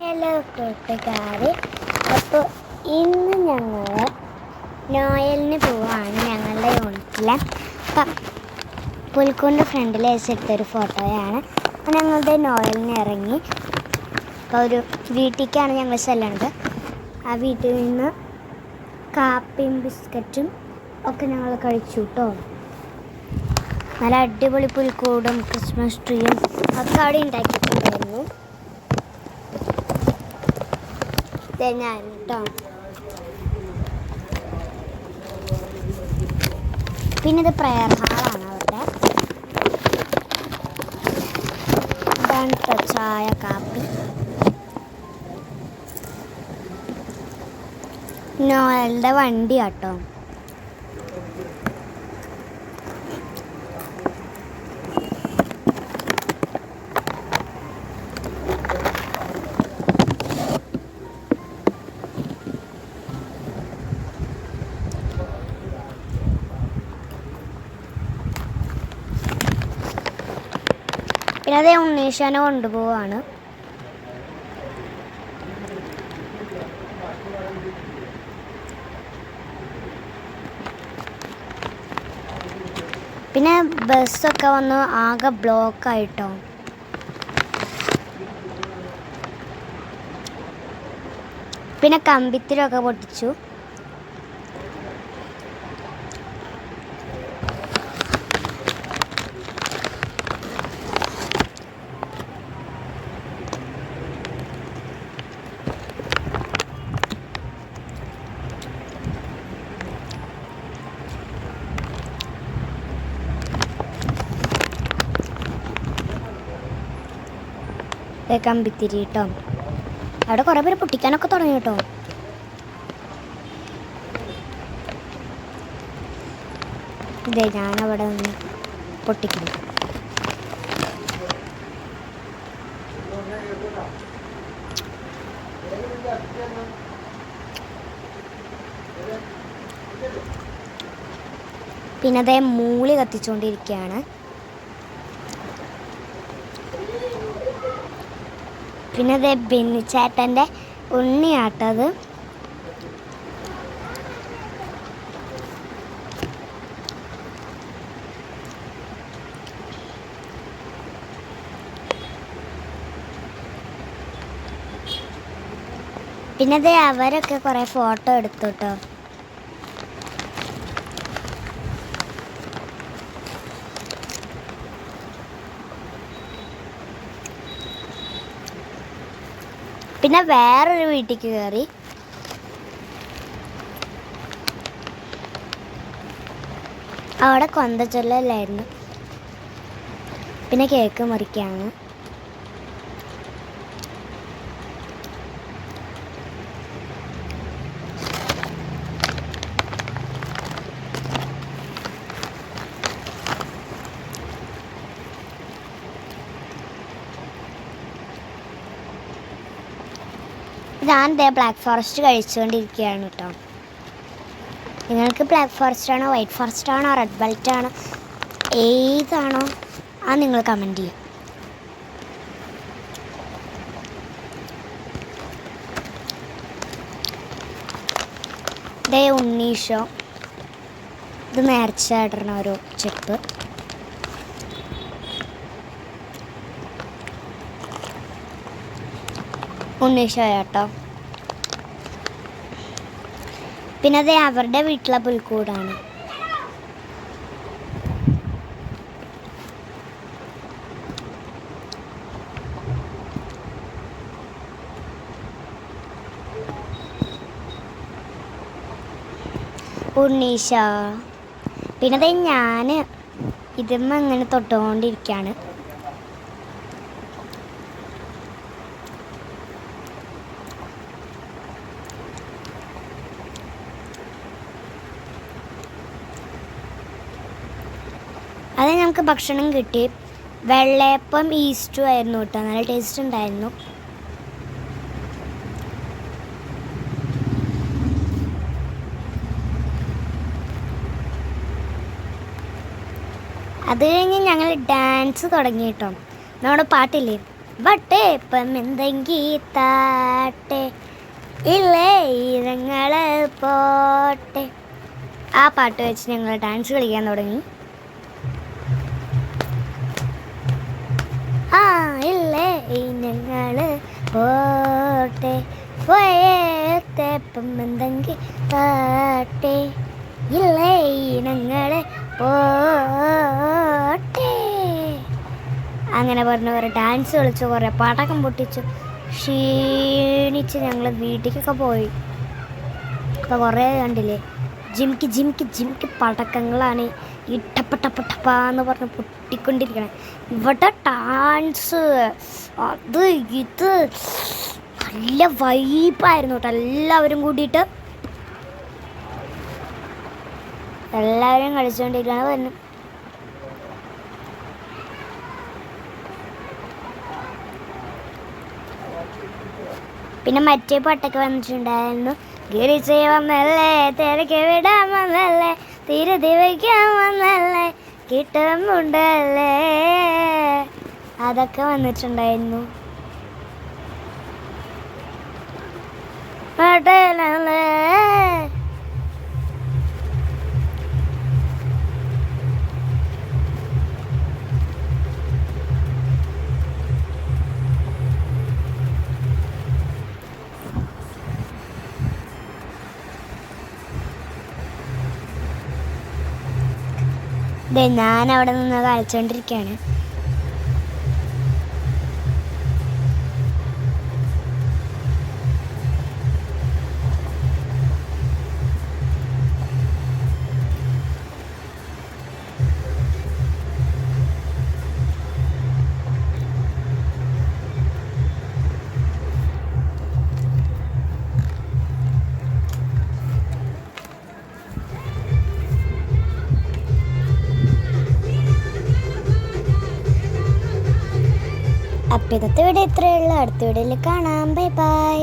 Hello കൂട്ടുകാർ അപ്പോൾ ഇന്ന് ഞങ്ങൾ നോയലിന് പോവാണ് ഞങ്ങളുടെ യൂണിറ്റിലെ പുൽക്കൂണ്ട് ഫ്രണ്ടിൽ വെച്ചെടുത്തൊരു ഫോട്ടോയാണ്. അപ്പോൾ ഞങ്ങളുടെ നോയലിന് ഇറങ്ങി. അപ്പോൾ ഒരു വീട്ടിലേക്കാണ് ഞങ്ങൾ ചെല്ലണത് ആ വീട്ടിൽ നിന്ന് കാപ്പിയും ബിസ്ക്കറ്റും ഒക്കെ ഞങ്ങൾ കഴിച്ചു കേട്ടോ നല്ല അടിപൊളി പുൽക്കൂടും ക്രിസ്മസ് ട്രീയും ഒക്കെ അവിടെ ഉണ്ടാക്കിയിട്ടുണ്ടായിരുന്നു. ഞാൻ കേട്ടോ. പിന്നെ ഇത് പ്രയർ ഹാളാണ് അവരുടെ. ട്ടോ ചായ കാപ്പി. നോയലിന്റെ വണ്ടി കേട്ടോ പിന്നെ അതേ ഉണ്ണീശാനെ കൊണ്ടുപോവാണ്. പിന്നെ ബസ്സൊക്കെ വന്ന് ആകെ ബ്ലോക്ക് ആയിട്ടോ പിന്നെ കമ്പിത്തിരൊക്കെ പൊട്ടിച്ചു. കമ്പിത്തിരി കേട്ടോ അവിടെ കുറേ പേര് പൊട്ടിക്കാനൊക്കെ തുടങ്ങി കേട്ടോ ഇതേ ഞാനവിടെ നിന്ന് പൊട്ടിക്കുന്നു. പിന്നെ അതേ മൂളി കത്തിച്ചുകൊണ്ടിരിക്കുകയാണ് പിന്നെ അതേ ബെന്നിച്ചേട്ടന്റെ ഉണ്ണിയാട്ടത്. പിന്നെ അതേ അവരൊക്കെ കുറേ ഫോട്ടോ എടുത്തു കേട്ടോ പിന്നെ വേറൊരു വീട്ടിലേക്ക് കയറി അവിടെ കൊന്തച്ചൊല്ലല്ലായിരുന്നു പിന്നെ കേക്ക് മുറിക്കാണ്. ഞാൻ ദേ ബ്ലാക്ക് ഫോറസ്റ്റ് കഴിച്ചുകൊണ്ടിരിക്കുകയാണ് കേട്ടോ നിങ്ങൾക്ക് ബ്ലാക്ക് ഫോറസ്റ്റ് ആണോ വൈറ്റ് ഫോറസ്റ്റ് ആണോ റെഡ് ബെൽറ്റ് ആണോ ഏതാണോ ആ നിങ്ങൾ കമന്റ് ചെയ്യും. ദേ ഉണ്ണീഷോ ഇത് നേർച്ച ഇടുന്ന ഒരു ചെപ്പ്. ഉണ്ണീഷോ കേട്ടോ പിന്നെ അത് അവരുടെ വീട്ടിലെ പുൽക്കൂടാണ്. ഉണ്ണീഷ പിന്നെ അത് ഞാൻ ഇതുമ്മ അങ്ങനെ തൊട്ടുകൊണ്ടിരിക്കുകയാണ് അത് ഞങ്ങൾക്ക് ഭക്ഷണം കിട്ടി. വെള്ളയപ്പം ഈസ്റ്റും ആയിരുന്നു കേട്ടോ. നല്ല ടേസ്റ്റ് ഉണ്ടായിരുന്നു. അത് കഴിഞ്ഞ് ഞങ്ങൾ ഡാൻസ് തുടങ്ങി കേട്ടോ. നമ്മുടെ പാട്ടില്ലേ? വട്ടേ ഇപ്പം എന്തെങ്കിൽ താട്ടെ ഇല്ലേ ഇരങ്ങൾ പോട്ടെ. ആ പാട്ട് വെച്ച് ഞങ്ങൾ ഡാൻസ് കളിക്കാൻ തുടങ്ങി. ആ ഇല്ലേ? ഇനങ്ങൾ പോട്ടെ. പോയേത്തപ്പം എന്തെങ്കിൽ താട്ടെ ഇല്ലേ ഇനങ്ങൾ പോട്ടെ. അങ്ങനെ പറഞ്ഞ കുറേ ഡാൻസ് കളിച്ചു കുറേ പടക്കം പൊട്ടിച്ചു. ക്ഷീണിച്ച് ഞങ്ങൾ വീട്ടിലേക്കൊക്കെ പോയി. അപ്പോൾ കുറേ കണ്ടില്ലേ? ജിംക്ക് ജിംക്ക് ജിംക്ക് പടക്കങ്ങളാണ് ഈ ടപ്പ ടപ്പ എന്ന് പറഞ്ഞ് പൊട്ടിക്കൊണ്ടിരിക്കണേ. ഇവിടെ ഡാൻസ് അത് ഇത് നല്ല വൈബായിരുന്നു കേട്ടോ. എല്ലാവരും കൂടിയിട്ട് എല്ലാവരും കളിച്ചുകൊണ്ടിരിക്കുകയാണ് പറഞ്ഞു പിന്നെ മറ്റേ പാട്ടൊക്കെ വന്നിട്ടുണ്ടായിരുന്നു. ഗിരിച്ച് വന്നല്ലേ തിരക്ക് വിടാൻ വന്നല്ലേ തിരുതി വയ്ക്കാൻ വന്നല്ലേ കിട്ടുന്നുണ്ടല്ലേ അതൊക്കെ വന്നിട്ടുണ്ടായിരുന്നു. പാട്ടല്ലേ ഞാൻ അവിടെ നിന്ന് കളിച്ചോണ്ടിരിക്കുകയാണ് അപ്പം ഇന്നത്തെ വീഡിയോ ഇത്രയേ ഉള്ളൂ? അടുത്ത വീഡിയോയിൽ കാണാം. Bye bye